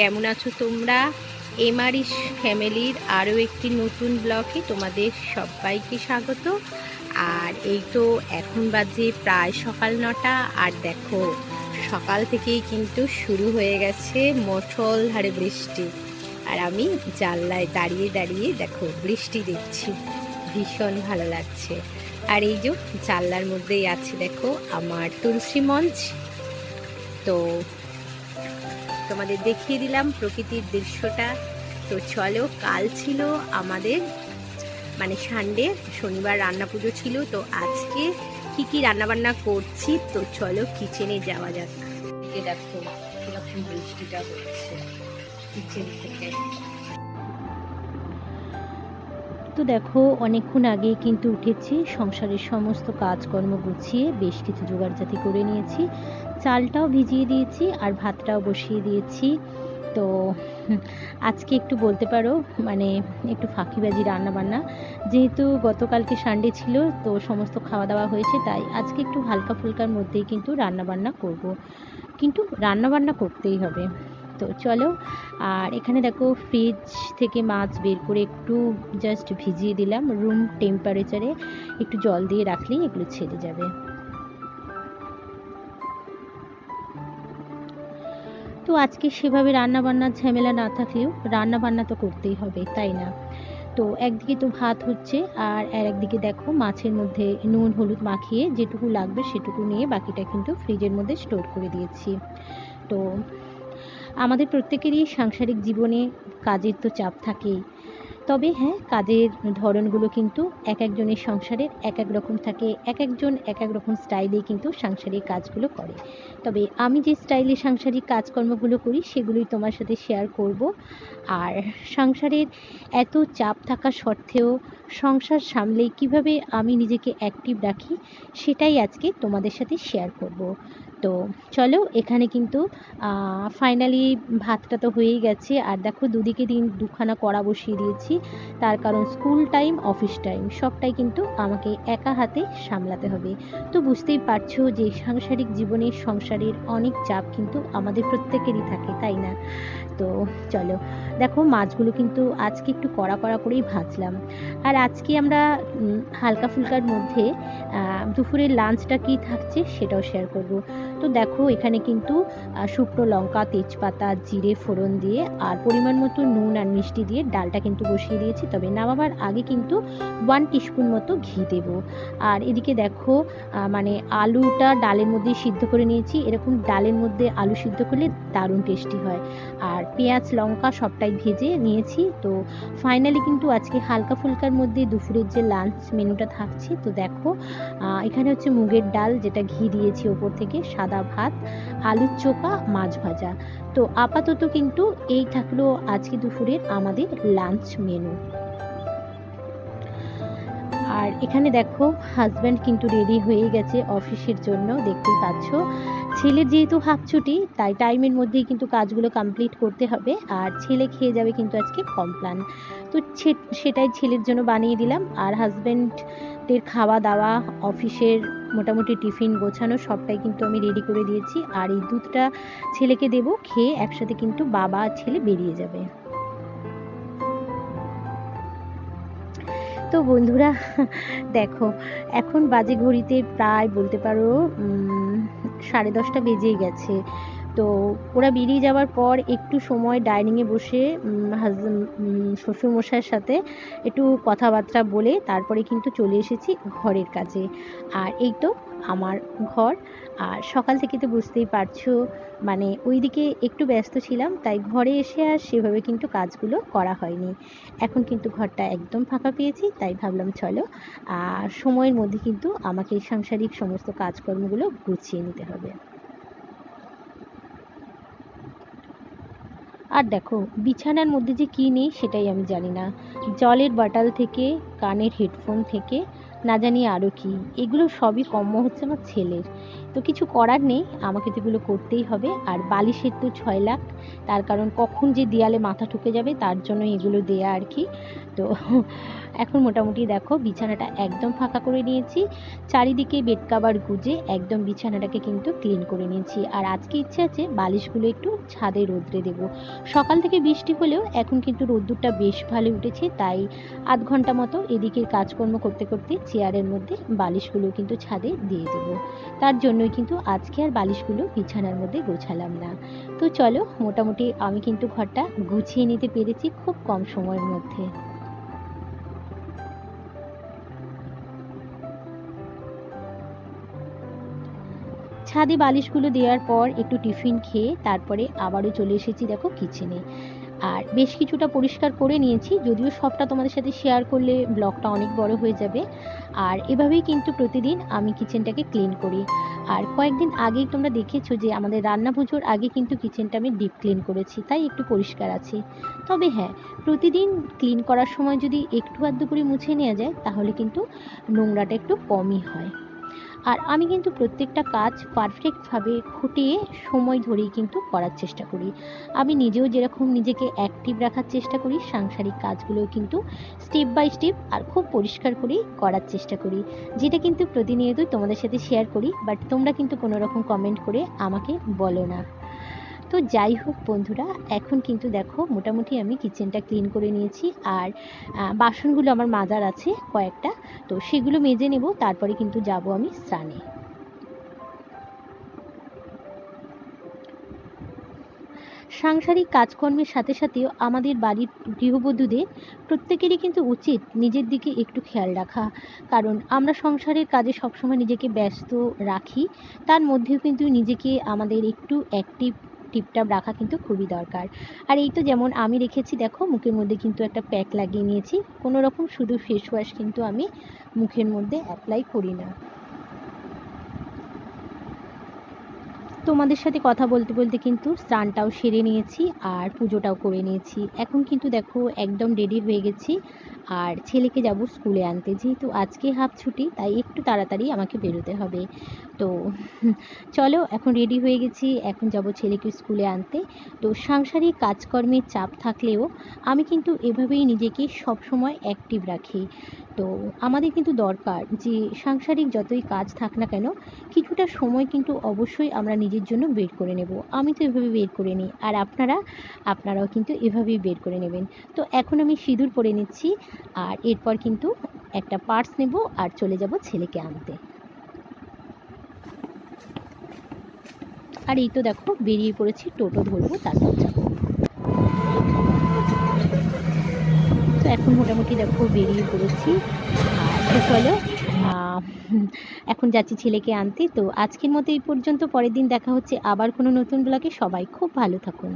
কেমন আছো তোমরা? এমআরিস ফ্যামিলির আরও একটি নতুন ব্লগে তোমাদের সবাইকে স্বাগত। আর এই তো এখন বাজে প্রায় সকাল নটা। আর দেখো, সকাল থেকেই কিন্তু শুরু হয়ে গেছে ধারে বৃষ্টি। আর আমি জানলায় দাঁড়িয়ে দাঁড়িয়ে দেখো বৃষ্টি দেখছি। ভীষণ ভালো লাগছে। আর এই যে জানলার মধ্যেই আছে দেখো আমার তুলসী মঞ্চ। তো তোমাদের দেখিয়ে দিলাম প্রকৃতির দৃশ্যটা। তো চলো, কাল ছিল আমাদের মানে সানডে শনিবার রান্না পুজো ছিল। তো আজকে কি কি রান্না বান্না করছি? তো চলো কিচেনে যাওয়া যাক। দেখো কীরকম বৃষ্টিটা হচ্ছে। কিচেন থেকে তো দেখো, অনেকক্ষণ আগে কিন্তু উঠেছি, সংসারের সমস্ত কাজকর্ম গুছিয়ে বেশ কিছু জোগাড়জাতি করে নিয়েছি। চালটাও ভিজিয়ে দিয়েছি আর ভাতটাও বসিয়ে দিয়েছি। তো আজকে একটু বলতে পারো মানে একটু ফাঁকিবাজি রান্না বান্না যেহেতু গতকালকে সানডে ছিল, তো সমস্ত খাওয়া দাওয়া হয়েছে, তাই আজকে একটু হালকা ফুলকার মধ্যেই কিন্তু রান্না বান্না করব। কিন্তু রান্না বান্না করতেই হবে। তো চলো। আর এখানে দেখো ফ্রিজ থেকে মাছ বের করে একটু জাস্ট ভিজিয়ে দিলাম। রুম টেম্পারেচারে একটু জল দিয়ে রাখলেই এগুলো ছেড়ে যাবে। তো আজকে সেভাবে রান্না বান্নার ঝামেলা না থাকলেও রান্না বান্না তো করতেই হবে, তাই না? তো একদিকে তো ভাত হচ্ছে আর আর একদিকে দেখো মাছের মধ্যে নুন, হলুদ মাখিয়ে যেটুকু লাগবে সেটুকু নিয়ে বাকিটা কিন্তু ফ্রিজের মধ্যে স্টোর করে দিয়েছি। তো আমাদের প্রত্যেকেরই সাংসারিক জীবনে কাজের তো চাপ থাকেই। তবে হ্যাঁ কাজের ধরনগুলো কিন্তু এক একজনের সংসারের এক এক রকম থাকে, এক একজন এক এক রকম স্টাইলেই কিন্তু সাংসারিক কাজগুলো করে। তবে আমি যে স্টাইলে সাংসারিক কাজকর্মগুলো করি, সেগুলোই তোমার সাথে শেয়ার করব। আর সংসারের এত চাপ থাকা সত্ত্বেও সংসার সামলে কীভাবে আমি নিজেকে অ্যাক্টিভ রাখি, সেটাই আজকে তোমাদের সাথে শেয়ার করব। তো চলো, এখানে কিন্তু ফাইনালি ভাতটা তো হয়েই গেছে। আর দেখো, দুদিকে দিন দুখানা কড়া বসিয়ে দিয়েছি। তার কারণ স্কুল টাইম অফিস টাইম সবটাই কিন্তু আমাকে একা হাতে সামলাতে হবে। তো বুঝতেই পারছ যে সাংসারিক জীবনে সংসারের অনেক চাপ কিন্তু আমাদের প্রত্যেকেরই থাকে, তাই না? তো চলো, দেখো, মাছগুলো কিন্তু আজকে একটু কড়া কড়া করেই ভাজলাম। আর আজকে আমরা হালকা ফুলকার মধ্যে দুপুরের লাঞ্চটা কি থাকছে সেটাও শেয়ার করব। তো দেখো, এখানে কিন্তু শুকনো লঙ্কা, তেজপাতা, জিরে, ফোড়ন দিয়ে আর পরিমাণ মতো নুন আর মিষ্টি দিয়ে ডালটা কিন্তু বসিয়ে দিয়েছি। তবে নামাবার আগে কিন্তু ওয়ান টিস্পুন মতো ঘি দেব। আর এদিকে দেখো মানে আলুটা ডালের মধ্যে সিদ্ধ করে নিয়েছি। এরকম ডালের মধ্যে আলু সিদ্ধ করলে দারুণ টেস্টি হয়। আর পেঁয়াজ, লঙ্কা সবটাই ভেজে নিয়েছি। তো ফাইনালি কিন্তু আজকে হালকা ফুলকার মধ্যে দুপুরের যে লাঞ্চ মেনুটা থাকছে, তো দেখো এখানে হচ্ছে মুগের ডাল, যেটা ঘি দিয়েছি ওপর থেকে সাদা ভাত আলুর চোখা, মাছ ভাজা। তো আপাতত কিন্তু এই থাকল আজকে দুপুরের আমাদের লাঞ্চ মেনু আর এখানে দেখো হাজব্যান্ড কিন্তু রেডি হয়ে গেছে অফিসের জন্য, দেখতেই পাচ্ছ। ছেলের যেহেতু হাফ ছুটি, তাই টাইমের মধ্যেই কিন্তু কাজগুলো কমপ্লিট করতে হবে। আর ছেলে খেয়ে যাবে কিন্তু আজকে কমপ্লান। তো সেটাই ছেলের জন্য বানিয়ে দিলাম। আর হাজব্যান্ডের খাওয়া দাওয়া, অফিসের মোটামুটি টিফিন গোছানো, সবটাই কিন্তু আমি রেডি করে দিয়েছি। আর এই দুধটা ছেলেকে দেব, খেয়ে একসাথে কিন্তু বাবা ছেলে বেরিয়ে যাবে। তো বন্ধুরা, দেখো, এখন বাজে ঘড়িতে প্রায় বলতে পারো সাড়ে দশটা বেজেই গেছে। তো ওরা বেরিয়ে যাওয়ার পর একটু সময় ডাইনিংয়ে বসে শ্বশুরমশাইয়ের সাথে একটু কথাবার্তা বলে তারপরে কিন্তু চলে এসেছি ঘরের কাজে। আর এই তো আমার ঘর। আর সকাল থেকে তো বুঝতেই পারছ মানে ওইদিকে একটু ব্যস্ত ছিলাম, তাই ঘরে এসে আর সেভাবে কিন্তু কাজগুলো করা হয়নি। এখন কিন্তু ঘরটা একদম ফাঁকা পেয়েছি, তাই ভাবলাম চলো আর সময়ের মধ্যে কিন্তু আমাকে সাংসারিক সমস্ত কাজকর্মগুলো গুছিয়ে নিতে হবে। আর দেখো, বিছানার মধ্যে যে কী নেই সেটাই আমি জানি না। জলের বাটাল থেকে, কানের হেডফোন থেকে না জানি আরও কি। এগুলো সবই কম্য হচ্ছে আমার ছেলের। তো কিছু করার নেই, আমাকে তো এগুলো করতেই হবে। আর বালিশের তো ছয় লাখ, তার কারণ কখন যে দেয়ালে মাথা ঠুকে যাবে, তার জন্য এগুলো দেয়া আর কি। তো এখন মোটামুটি দেখো, বিছানাটা একদম ফাঁকা করে নিয়েছি। চারিদিকে বেড কাভার গুজে একদম বিছানাটাকে কিন্তু ক্লিন করে নিয়েছি। আর আজকে ইচ্ছে আছে বালিশগুলো একটু ছাদে রোদ্রে দেবো। সকাল থেকে বৃষ্টি হলেও এখন কিন্তু রোদ্দুরটা বেশ ভালো উঠেছে, তাই আধ ঘণ্টা মতো এদিকের কাজকর্ম করতে করতে চেয়ারের মধ্যে বালিশগুলো কিন্তু ছাদে দিয়ে দেবো। তার জন্যই কিন্তু আজকে আর বালিশগুলো বিছানার মধ্যে গোছালাম না। তো চলো, মোটামুটি আমি কিন্তু ঘরটা গুছিয়ে নিতে পেরেছি খুব কম সময়ের মধ্যে। ছাদে বালিশগুলো দেওয়ার পর একটু টিফিন খেয়ে তারপরে আবারও চলে এসেছি দেখো কিচেনে। আর বেশ কিছুটা পরিষ্কার করে নিয়েছি, যদিও সবটা তোমাদের সাথে শেয়ার করলে ব্লগটা অনেক বড় হয়ে যাবে। আর এভাবেই কিন্তু প্রতিদিন আমি কিচেনটাকে ক্লিন করি। আর কয়েকদিন আগেই তোমরা দেখেছ যে আমাদের রান্না পুজোর আগে কিন্তু কিচেনটা আমি ডিপ ক্লিন করেছি, তাই একটু পরিষ্কার আছে। তবে হ্যাঁ প্রতিদিন ক্লিন করার সময় যদি একটু আধটু করে মুছে নেওয়া যায়, তাহলে কিন্তু নোংরাটা একটু কমই হয়। আর আমি কিন্তু প্রত্যেকটা কাজ পারফেক্টভাবে খুঁটিয়ে সময় ধরেই কিন্তু করার চেষ্টা করি। আমি নিজেও যেরকম নিজেকে অ্যাক্টিভ রাখার চেষ্টা করি, সাংসারিক কাজগুলোও কিন্তু স্টেপ বাই স্টেপ আর খুব পরিষ্কার করেই করার চেষ্টা করি। যেটা কিন্তু প্রতিনিয়তই তোমাদের সাথে শেয়ার করি বাট তোমরা কিন্তু কোনো রকম কমেন্ট করে আমাকে বলো না। তো যাই হোক বন্ধুরা, এখন কিন্তু দেখো মোটামুটি আমি কিচেনটা ক্লিন করে নিয়েছি আর বাসনগুলো আমার মাজার আছে কয়েকটা, তো সেগুলো মেজে নেব, তারপরে কিন্তু যাব আমি স্নানে। সাংসারিক কাজকর্মের সাথে সাথেও আমাদের বাড়ির গৃহবধূদের প্রত্যেকেরই কিন্তু উচিত নিজের দিকে একটু খেয়াল রাখা। কারণ আমরা সংসারের কাজে সবসময় নিজেকে ব্যস্ত রাখি, তার মধ্যেও কিন্তু নিজেকে আমাদের একটু অ্যাক্টিভ টিপটাপ রাখা কিন্তু খুবই দরকার। আর এই তো যেমন আমি রেখেছি, দেখো মুখের মধ্যে কিন্তু একটা প্যাক লাগিয়ে নিয়েছি। কোনো রকম শুধু ফেস ওয়াশ কিন্তু আমি মুখের মধ্যে অ্যাপ্লাই করি না। তোমাদের সাথে কথা বলতে বলতে কিন্তু স্নানটাও সেরে নিয়েছি আর পুজোটাও করে নিয়েছি। এখন কিন্তু দেখো একদম রেডি হয়ে গেছি আর ছেলেকে যাব স্কুলে আনতে। যেহেতু আজকে হাফ ছুটি, তাই একটু তাড়াতাড়ি আমাকে বেরোতে হবে। তো চলো এখন রেডি হয়ে গেছি, এখন যাব ছেলেকে স্কুলে আনতে। তো সাংসারিক কাজকর্মের চাপ থাকলেও আমি কিন্তু এভাবেই নিজেকে সবসময় অ্যাক্টিভ রাখি। তো আমাদের কিন্তু দরকার যে সাংসারিক যতই কাজ থাক না কেন, কিছুটা সময় কিন্তু অবশ্যই আমরা নিজের জন্য বের করে নেব। আমি তো এভাবে বের করে নিই। আর আপনারা, আপনারাও কিন্তু এভাবেই বের করে নেবেন। তো এখন আমি সিঁদুর পরে নিচ্ছি। আর এরপর কিন্তু একটা পার্স নেব আর চলে যাব ছেলেকে আনতে। আর এই তো দেখো, বেরিয়ে পড়েছি, টোটো ধরবো, তারপর তো এখন মোটামুটি দেখো, বেরিয়ে পড়েছি। আর চলো এখন যাচ্ছি ছেলেকে আনতে। তো আজকের মতো এই পর্যন্ত। পরের দিন দেখা হচ্ছে আবার কোনো নতুন ব্লগে সবাই খুব ভালো থাকুন।